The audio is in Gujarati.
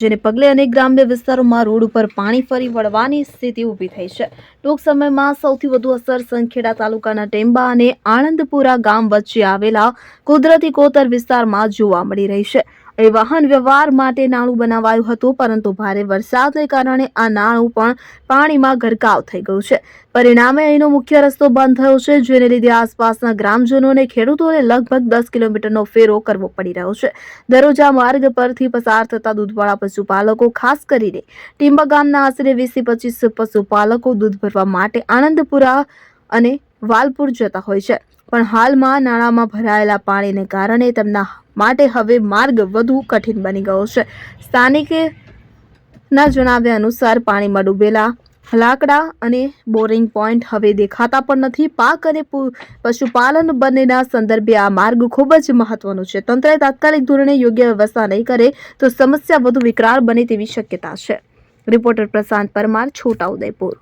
જેને પગલે અનેક ગ્રામ્ય વિસ્તારોમાં રોડ ઉપર પાણી ફરી વળવાની સ્થિતિ ઊભી થઈ છે. ટૂંક સમયમાં સૌથી વધુ અસર સંખેડા તાલુકાના ટેમ્બા અને આણંદપુરા ગામ વચ્ચે આવેલા કુદરતી કોતર વિસ્તારમાં જોવા મળી રહી છે. એ વાહન વ્યવહાર માટે નાણું બનાવાયું હતું, પરંતુ ભારે વરસાદને કારણે આ નાણું પણ પાણીમાં ગરકાવ થઈ ગયું છે. પરિણામે અહીંનો મુખ્ય રસ્તો બંધ થયો છે, જેને લીધે આસપાસના ગ્રામજનો અને ખેડૂતોને લગભગ દસ કિલોમીટરનો ફેરો કરવો પડી રહ્યો છે. દરરોજ આ માર્ગ પરથી પસાર થતા દૂધવાળા પશુપાલકો, ખાસ કરીને ટીંબા ગામના આશરે વીસથી પચીસ પશુપાલકો દૂધ ભરવા માટે આનંદપુરા અને વાલપુર જતા હોય છે. પણ હાલમાં નાળામાં ભરાયેલા પાણીને કારણે તેમના માટે હવે માર્ગ વધુ કઠિન બની ગયો છે. સ્થાનિકના જણાવ્યા અનુસાર પાણીમાં ડૂબેલા લાકડા અને બોરિંગ પોઈન્ટ હવે દેખાતા પણ નથી. પાક અને પશુપાલન બંનેના સંદર્ભે આ માર્ગ ખૂબ જ મહત્વનો છે. તંત્રએ તાત્કાલિક ધોરણે યોગ્ય વ્યવસ્થા નહીં કરે તો સમસ્યા વધુ વિકરાળ બને તેવી શક્યતા છે. રિપોર્ટર પ્રશાંત પરમાર છોટાઉદેપુર